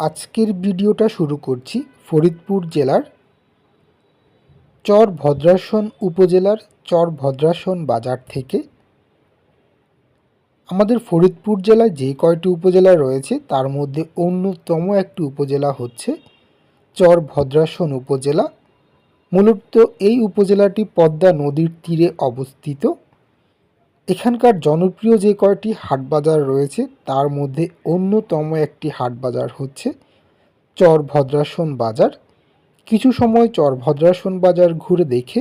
আজকের ভিডিওটা শুরু করছি ফরিদপুর জেলার চর ভদ্রাসন উপজেলার চর ভদ্রাসন বাজার থেকে। আমাদের ফরিদপুর জেলায় যে কয়টি উপজেলা রয়েছে, তার মধ্যে অন্যতম একটি উপজেলা হচ্ছে চর ভদ্রাসন উপজেলা। মূলত এই উপজেলাটি পদ্মা নদীর তীরে অবস্থিত। এখানকার জনপ্রিয় যে কয়টি হাট বাজার রয়েছে, তার মধ্যে অন্যতম একটি হাট বাজার হচ্ছে চর ভদ্রাসন বাজার। কিছু সময় চর ভদ্রাসন বাজার ঘুরে দেখে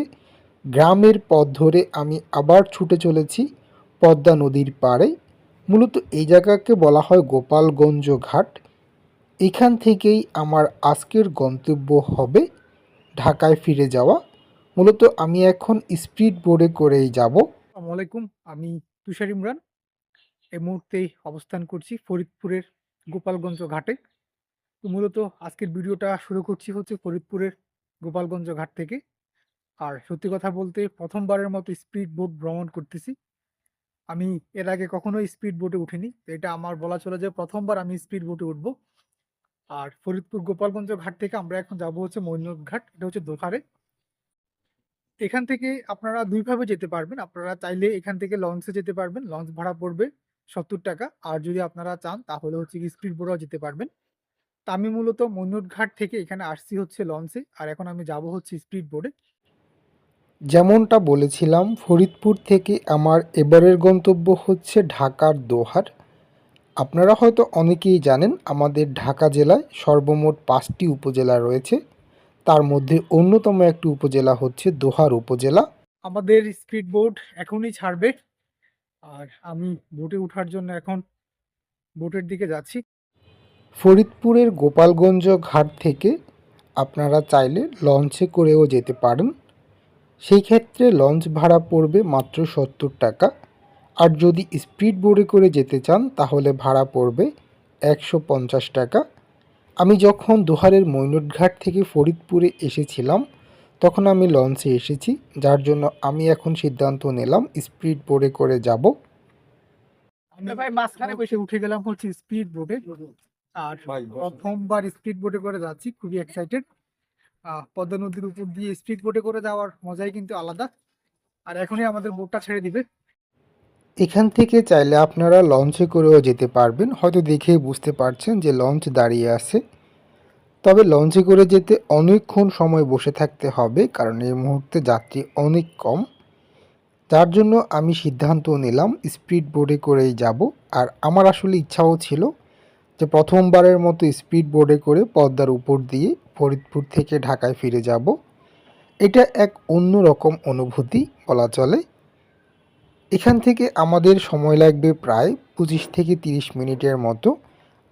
গ্রামের পথ ধরে আমি আবার ছুটে চলেছি পদ্মা নদীর পাড়ে। মূলত এই জায়গাকে বলা হয় গোপালগঞ্জ ঘাট। এখান থেকেই আমার আজকের গন্তব্য হবে ঢাকায় ফিরে যাওয়া। মূলত আমি এখন স্পিড বোর্ডে করেই যাব। আসসালামু আলাইকুম আমি তুষার ইমরান। এই মুহূর্তে অবস্থান করছি ফরিদপুরের গোপালগঞ্জ ঘাটে। তো মূলত আজকের ভিডিওটা শুরু করছি হচ্ছে ফরিদপুরের গোপালগঞ্জ ঘাট থেকে। আর সত্যি কথা বলতে প্রথমবারের মতো স্পিড বোট ভ্রমণ করতেছি। আমি এর আগে কখনোই স্পিড বোটে উঠিনি। এটা আমার বলা চলে যে প্রথমবার আমি স্পিড বোটে উঠব। আর ফরিদপুর গোপালগঞ্জ ঘাট থেকে আমরা এখন যাব হচ্ছে মৈনক ঘাট। এটা হচ্ছে দোকারে এখান থেকে আপনারা দুইভাবে যেতে পারবেন। আপনারা চাইলে এখান থেকে লঞ্চে যেতে পারবেন। লঞ্চ ভাড়া পড়বে সত্তর টাকা। আর যদি আপনারা চান, তাহলে হচ্ছে কি স্পিড বোটেও যেতে পারবেন। তা আমি মূলত ঘাট থেকে এখানে আসছি হচ্ছে লঞ্চে। আর এখন আমি যাব হচ্ছে স্পিড বোর্ডে যেমনটা বলেছিলাম, ফরিদপুর থেকে আমার এবারের গন্তব্য হচ্ছে ঢাকার দোহার। আপনারা হয়তো অনেকেই জানেন, আমাদের ঢাকা জেলায় সর্বমোট পাঁচটি উপজেলা রয়েছে। তার মধ্যে অন্যতম একটি উপজেলা হচ্ছে দোহার উপজেলা। আমাদের স্পিড বোট এখনই ছাড়বে। আর আমি বোটে ওঠার জন্য এখন বোটের দিকে যাচ্ছি। ফরিদপুরের গোপালগঞ্জ ঘাট থেকে আপনারা চাইলে লঞ্চে করেও যেতে পারেন। সেই ক্ষেত্রে লঞ্চ ভাড়া পড়বে মাত্র সত্তর টাকা। আর যদি স্পিড বোর্ডে করে যেতে চান তাহলে ভাড়া পড়বে একশো পঞ্চাশ টাকা। আমি যখন দোহারের মৈনটঘাট থেকে ফরিদপুরে এসেছিলাম তখন আমি লঞ্চে এসেছি যার জন্য আমি এখন সিদ্ধান্ত নিলাম স্পিড বোর্ডে করে যাব। আমরা ভাই মাঝখানে বসে উঠে গেলাম হচ্ছে স্পিড বোটে। আর প্রথমবার স্পিড বোটে করে যাচ্ছি খুবই এক্সাইটেড পদ্মা নদীর উপর দিয়ে স্পিড বোটে করে যাওয়ার মজাই কিন্তু আলাদা। আর এখনই আমাদের বোটটা ছেড়ে দিবে। এখান থেকে চাইলে আপনারা লঞ্চে করেও যেতে পারবেন। হয়তো দেখেই বুঝতে পারছেন যে লঞ্চ দাঁড়িয়ে আছে। তবে লঞ্চে করে যেতে অনেকক্ষণ সময় বসে থাকতে হবে, কারণ এই মুহূর্তে যাত্রী অনেক কম। যার জন্য আমি সিদ্ধান্ত নিলাম স্পিড বোর্ডে করেই যাব। আর আমার আসলে ইচ্ছাও ছিল যে প্রথমবারের মতো স্পিড বোর্ডে করে পদ্মার উপর দিয়ে ফরিদপুর থেকে ঢাকায় ফিরে যাব। এটা এক অন্যরকম অনুভূতি বলা চলে। এখান থেকে আমাদের সময় লাগবে প্রায় পঁচিশ থেকে তিরিশ মিনিটের মতো।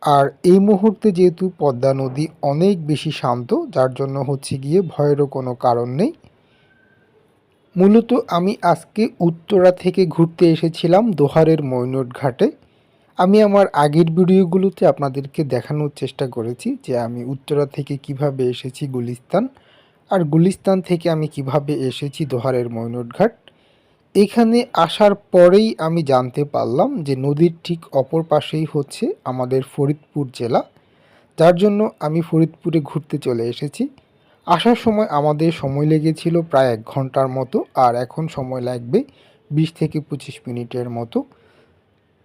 আর এই মুহূর্তে যেহেতু পদ্মা নদী অনেক বেশি শান্ত, যার জন্য হচ্ছে গিয়ে ভয়েরও কোনো কারণ নেই। মূলত আমি আজকে উত্তরা থেকে ঘুরতে এসেছিলাম দোহারের মৈনট ঘাটে। আমি আমার আগের ভিডিওগুলোতে আপনাদেরকে দেখানোর চেষ্টা করেছি যে আমি উত্তরা থেকে কীভাবে এসেছি গুলিস্তান, আর গুলিস্তান থেকে আমি কীভাবে এসেছি দোহারের মৈনট ঘাট। এখানে আসার পরেই আমি জানতে পারলাম যে নদীর ঠিক অপর পাশেই হচ্ছে আমাদের ফরিদপুর জেলা। যার জন্য আমি ফরিদপুরে ঘুরতে চলে এসেছি। আসার সময় আমাদের সময় লেগেছিল প্রায় এক ঘণ্টার মতো, আর এখন সময় লাগবে বিশ থেকে পঁচিশ মিনিটের মতো।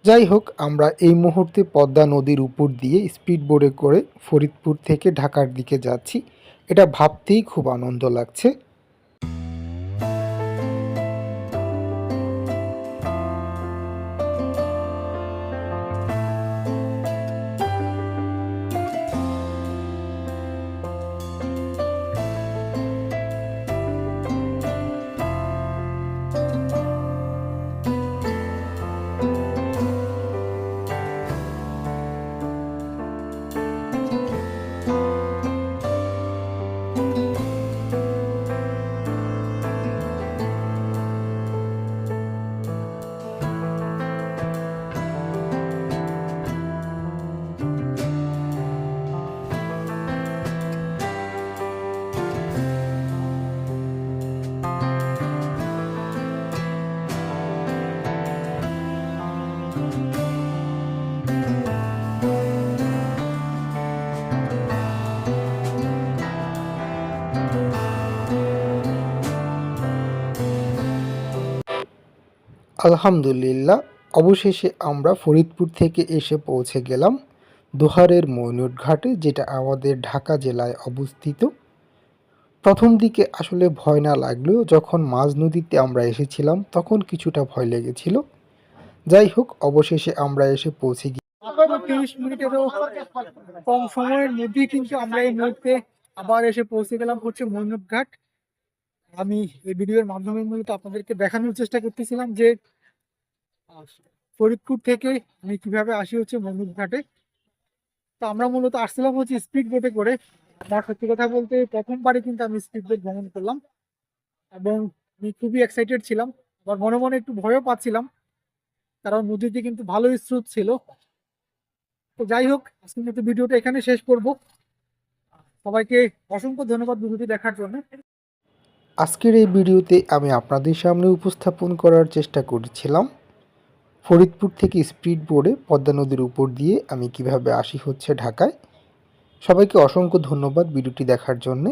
যাই হোক, আমরা এই মুহূর্তে পদ্মা নদীর উপর দিয়ে স্পিড বোর্ডে করে ফরিদপুর থেকে ঢাকার দিকে যাচ্ছি। এটা ভাবতেই খুব আনন্দ লাগছে। আলহামদুলিল্লাহ, অবশেষে আমরা ফরিদপুর থেকে এসে পৌঁছে গেলাম দোহারের ময়নুট ঘাটে যেটা আমাদের ঢাকা জেলায় অবস্থিত। প্রথম দিকে আসলে ভয় না লাগলেও যখন মাঝ নদীতে আমরা এসেছিলাম, তখন কিছুটা ভয় লেগেছিল। যাই হোক, অবশেষে আমরা এসে পৌঁছে গিয়ে তিরিশ মিনিটেরও কম সময়ের মধ্যেই কিন্তু আমরা এই মুহূর্তে আবার এসে পৌঁছে গেলাম হচ্ছে মৈনব ঘাট। আমি এই ভিডিওর মাধ্যমে মূলত আপনাদেরকে দেখানোর চেষ্টা করতেছিলাম যে ফরিদপুর থেকে আমি কীভাবে আসি হচ্ছে মৈনব ঘাটে। তো আমরা মূলত আসছিলাম হচ্ছে স্পিড বোটে করে। আমার সত্যি কথা বলতে প্রথমবারে কিন্তু আমি স্পিড বোট ভ্রমণ করলাম। এবং আমি খুবই এক্সাইটেড ছিলাম। আবার মনে মনে একটু ভয়ও পাচ্ছিলাম। কারণ নদীতে কিন্তু ভালোই স্রোত ছিল। তো যাই হোক আজকে কিন্তু ভিডিওটা এখানে শেষ করব। সবাইকে অসংখ্য ধন্যবাদ ভিডিওটি দেখার জন্য। আজকের এই ভিডিওতে আমি আপনাদের সামনে উপস্থাপন করার চেষ্টা করেছিলাম। ফরিদপুর থেকে স্পিড বোর্ডে পদ্মা নদীর উপর দিয়ে আমি কীভাবে আসি হচ্ছে ঢাকায়। সবাইকে অসংখ্য ধন্যবাদ ভিডিওটি দেখার জন্যে।